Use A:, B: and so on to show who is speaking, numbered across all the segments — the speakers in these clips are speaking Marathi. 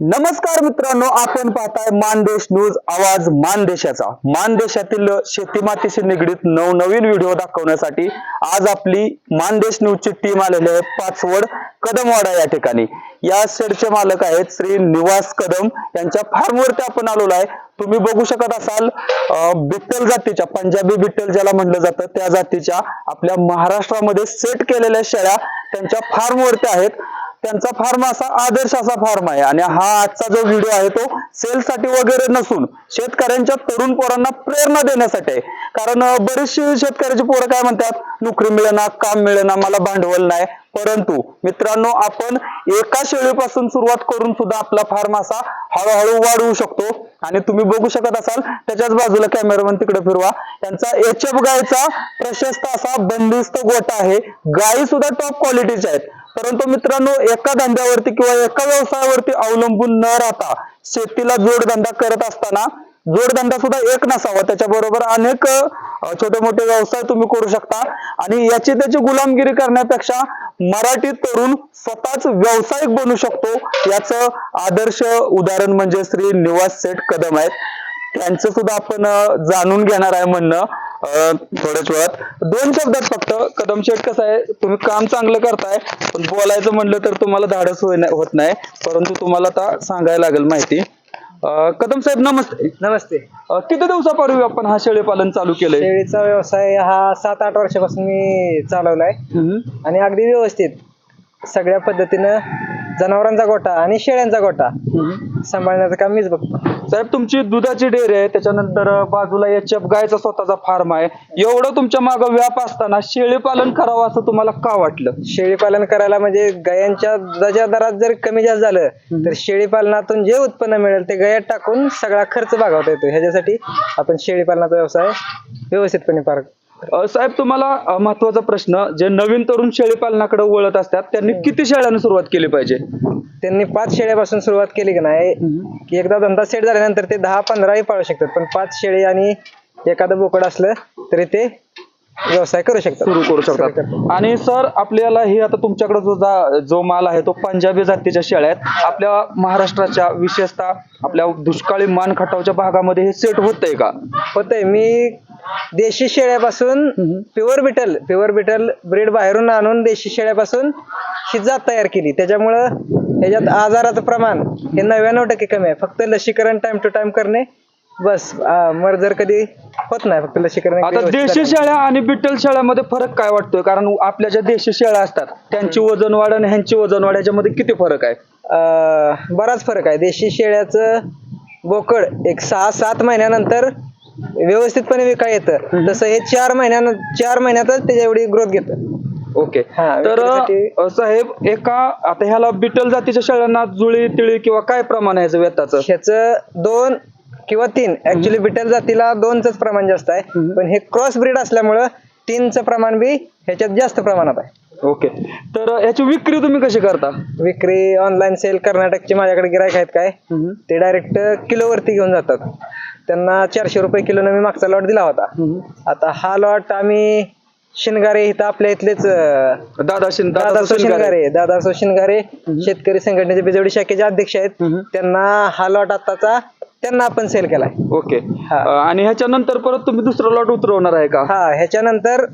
A: नमस्कार मित्रांनो आपण पाहताय मानदेश न्यूज आवाज मानदेशाचा. मानदेशातील शेती मातीशी निगडीत नवनवीन व्हिडिओ दाखवण्यासाठी आज आपली मानदेश न्यूजची टीम आलेली आहे पाचवड कदमवाडा या ठिकाणी. या शेडचे मालक आहेत श्री निवास कदम. यांच्या फार्मवरती आपण आलेलो आहे. तुम्ही बघू शकत असाल बिट्टल जातीच्या पंजाबी बिट्टल ज्याला म्हटलं जातं त्या जातीच्या आपल्या महाराष्ट्रामध्ये सेट केलेल्या शेळ्या त्यांच्या फार्मवरती आहेत. त्यांचा फार्म असा आदर्श असा फार्म आहे. आणि हा आजचा जो व्हिडिओ आहे तो सेल साठी वगैरे नसून शेतकऱ्यांच्या तरुण पोरांना प्रेरणा देण्यासाठी आहे. कारण बरेचसे बरीचशी शेतकऱ्याची पोरं काय म्हणतात? नोकरी मिळेना काम मिळेना मला भांडवल नाही. परंतु मित्रांनो आपण एका शेळीपासून सुरुवात करून सुद्धा आपला फार्म असा हळूहळू वाढवू शकतो. आणि तुम्ही बघू शकत असाल त्याच्याच बाजूला कॅमेरामन तिकडे फिरवा. त्यांचा एच एफ गायचा प्रशस्त असा बंदिस्त गोटा आहे. गायी सुद्धा टॉप क्वालिटीच्या आहेत. परंतु मित्रांनो एका धंद्यावरती किंवा एका व्यवसायावरती अवलंबून न राहता शेतीला जोडधंदा करत असताना जोडधंदा सुद्धा एक नसावा. त्याच्याबरोबर अनेक छोटे मोठे व्यवसाय तुम्ही करू शकता. आणि याची त्याची गुलामगिरी करण्यापेक्षा मराठी तरुण स्वतःच व्यावसायिक बनू शकतो. याचं आदर्श उदाहरण म्हणजे श्री निवास सेठ कदम आहेत. त्यांचं सुद्धा आपण जाणून घेणार आहे म्हणणं. थोड्याच वेळात. दोन शब्दात फक्त. कदम शेठ कसं आहे तुम्ही काम चांगलं करताय पण बोलायचं म्हणलं तर तुम्हाला धाडस होत नाही. परंतु तुम्हाला आता सांगायला लागेल माहिती. कदम साहेब नमस्ते.
B: नमस्ते.
A: किती दिवसापूर्वी आपण हा शेळी पालन चालू केलंय?
B: शेळीचा व्यवसाय हा सात आठ वर्षापासून मी चालवलाय. आणि अगदी व्यवस्थित. सगळ्या पद्धतीनं जनावरांचा गोठा आणि शेळ्यांचा गोठा. सांभाळण्याचं काम मीच बघतो.
A: साहेब तुमची दुधाची डेअरी आहे त्याच्यानंतर बाजूला एच एफ गायचा स्वतःचा फार्म आहे. एवढं तुमच्या मागं व्याप असताना शेळी पालन करावं असं तुम्हाला का वाटलं?
B: शेळी पालन करायला म्हणजे गायांच्या दुधाच्या दरात जर कमी जास्त झालं तर शेळी पालनातून जे उत्पन्न मिळेल ते गयात टाकून सगळा खर्च भागवता येतो. ह्याच्यासाठी आपण शेळी पालनाचा व्यवसाय व्यवस्थितपणे पार
A: साहेब तुम्हाला महत्त्वाचा प्रश्न जे नवीन तरुण शेळी पालनाकडे वळत असतात त्यांनी किती शेळ्याने सुरुवात केली पाहिजे?
B: त्यांनी पाच शेळ्यापासून सुरुवात केली की नाही? की एकदा धंदा सेट झाल्यानंतर ते दहा पंधराही पाळू शकतात पण पाच शेळी आणि एखादं बोकड असलं तरी ते व्यवसाय करू शकतात.
A: सुरू करू शकतात. आणि सर आपल्याला हे आता तुमच्याकडे जो जा- माल आहे तो पंजाबी जातीच्या शेळ्या आहेत. आपल्या महाराष्ट्राच्या विशेषतः आपल्या दुष्काळी मान खटावच्या भागामध्ये हे सेट होतंय का?
B: होतंय. मी देशी शेळ्यापासून pure Beetal pure Beetal breed बाहेरून आणून देशी शेळ्यापासून ही जात तयार केली. त्याच्यामुळं ह्याच्यात आजाराचं प्रमाण हे नव्याण्णव टक्के कमी आहे. फक्त लसीकरण टाइम टू टाइम करणे बस मर्जर कधी होत नाही फक्त लसीकरण
A: आता देशी. शेळ्या आणि बिट्टल शेळ्यामध्ये फरक काय वाटतोय? कारण आपल्या ज्या देशी शेळ्या असतात त्यांची वजन वाढ आणि ह्यांची वजन वाढ याच्यामध्ये किती फरक आहे?
B: अं, बराच फरक आहे. देशी शेळ्याचं बोकड एक सहा सात महिन्यानंतर व्यवस्थितपणे विकाय येतं? तसं हे चार महिन्यानं चार महिन्यातच त्याच्या एवढी ग्रोथ घेतं.
A: ओके.
B: हा,
A: तर
B: विक्रीसाठी-
A: अ, साहेब एका आता ह्याला बिटल जातीच्या शेळ्यांना जुळी तिळी किंवा काय प्रमाण आहे व्यताचं?
B: ह्याचं दोन किंवा तीन. ऍक्च्युली बिटल जातीला दोनच प्रमाण जास्त आहे. पण हे क्रॉस ब्रीड असल्यामुळं तीनचं प्रमाण बी ह्याच्यात जास्त प्रमाणात आहे.
A: ओके. तर अ, ह्याची विक्री तुम्ही कशी करता?
B: विक्री ऑनलाईन सेल कर्नाटकचे माझ्याकडे गिरायक आहेत काय? ते डायरेक्ट किलोवरती घेऊन जातात. त्यांना चारशे रुपये किलोनं मी मागचा लॉट दिला होता. आता हा लॉट आम्ही शिनगारे इथं आपल्या इथलेच
A: दादा शिंद
B: दादा शिनगारे. दादा शिनगारे. शेतकरी संघटनेचे बिजवडी शाखेचे अध्यक्ष आहेत. त्यांना हा लॉट आताचा त्यांना आपण सेल केलाय.
A: ओके. आणि ह्याच्यानंतर परत तुम्ही दुसरा लॉट उतरवणार आहे का?
B: हा ह्याच्यानंतर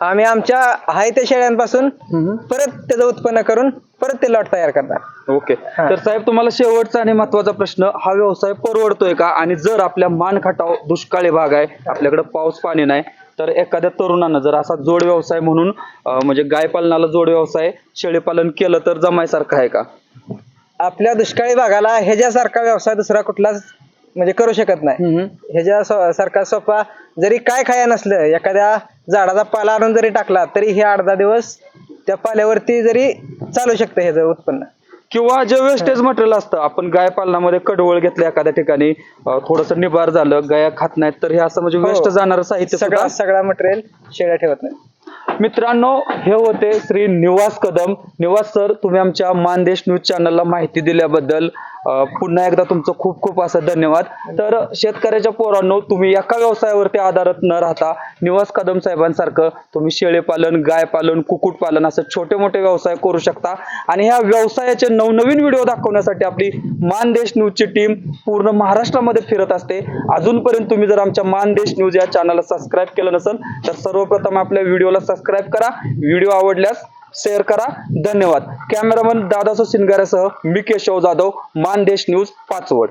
B: आम्ही आमच्या आहे त्या शेळ्यांपासून परत त्याचं उत्पन्न करून परत ते लॉट तयार करणार.
A: ओके.
B: हा.
A: तर साहेब तुम्हाला शेवटचा आणि महत्त्वाचा प्रश्न हा व्यवसाय परवडतोय का? आणि जर आपल्या मान खटाव दुष्काळी भाग आहे आपल्याकडे पाऊस पाणी नाही तर एखाद्या तरुणानं जर असा जोड व्यवसाय म्हणून अं, म्हणजे गाय पालनाला जोड व्यवसाय शेळी पालन केलं तर जमायसारखं आहे का?
B: आपल्या दुष्काळी भागाला ह्याच्यासारखा व्यवसाय दुसरा कुठलाच म्हणजे करू शकत नाही. ह्याच्या सो- सारखा सोपा जरी काय खाया नसलं एखाद्या झाडाचा पाला आणून जरी टाकला तरी हे आठ दहा दिवस त्या पाल्यावरती जरी चालू शकतं ह्याचं उत्पन्न.
A: किंवा जे वेस्टेज मटेरियल असतं आपण गाय पालनामध्ये कडवळ घेतलं एखाद्या ठिकाणी थोडस निभार झालं गाया खात नाहीत तर हे असं म्हणजे
B: हो.
A: वेस्ट जाणारं साहित्य
B: सगळा सगळा मटेरियल शेळ्या ठेवत नाही.
A: मित्रांनो हे होते श्री निवास कदम. निवास सर तुम्ही आमच्या मानदेश न्यूज चॅनलला माहिती दिल्याबद्दल पुन्हा एकदा तुमचं खूप खूप असं धन्यवाद. तर शेतकऱ्याच्या पोरांनो तुम्ही एका व्यवसायावरती आधारित न राहता निवास कदम साहेबांसारखं तुम्ही शेळेपालन गाय पालन कुक्कुट पालन असं छोटे मोठे व्यवसाय करू शकता. आणि ह्या व्यवसायाचे नवनवीन व्हिडिओ दाखवण्यासाठी आपली मानदेश न्यूजची टीम पूर्ण महाराष्ट्रामध्ये फिरत असते. अजूनपर्यंत तुम्ही जर आमच्या मानदेश न्यूज या चॅनलला सबस्क्राईब केलं नसेल तर सर्वप्रथम आपल्या व्हिडिओला सबस्क्राईब करा. व्हिडिओ आवडल्यास शेअर करा. धन्यवाद. कॅमेरामन दादासो सिनगाऱ्यासह मी केशव जाधव मानदेश न्यूज पाचवड.